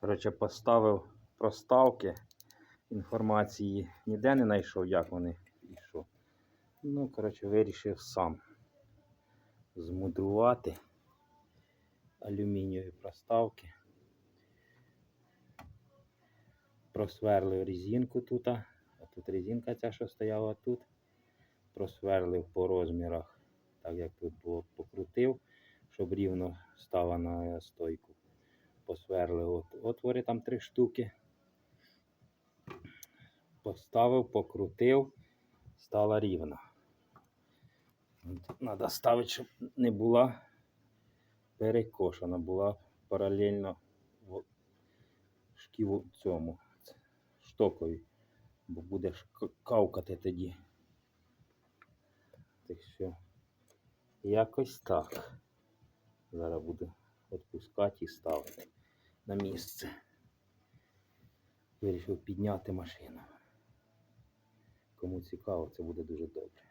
Коротше, поставив проставки. Інформації ніде не знайшов, як вони що. Ну, коротше, вирішив сам змудрувати алюмінієві проставки. Просверлив резинку тут. А тут резинка ця, що стояла тут. Просверлив по розмірах, так як тут було, покрутив, щоб рівно стала на стойку. Посверлив от, отвори там три штуки. Поставив, покрутив, стала рівно. Треба ставити, щоб не була перекошена, була паралельно шківу цьому штокові, бо будеш кавкати тоді. Так що якось так. Зараз буду відпускати і ставити на місце. Вирішив підняти машину. Кому цікаво, це буде дуже добре.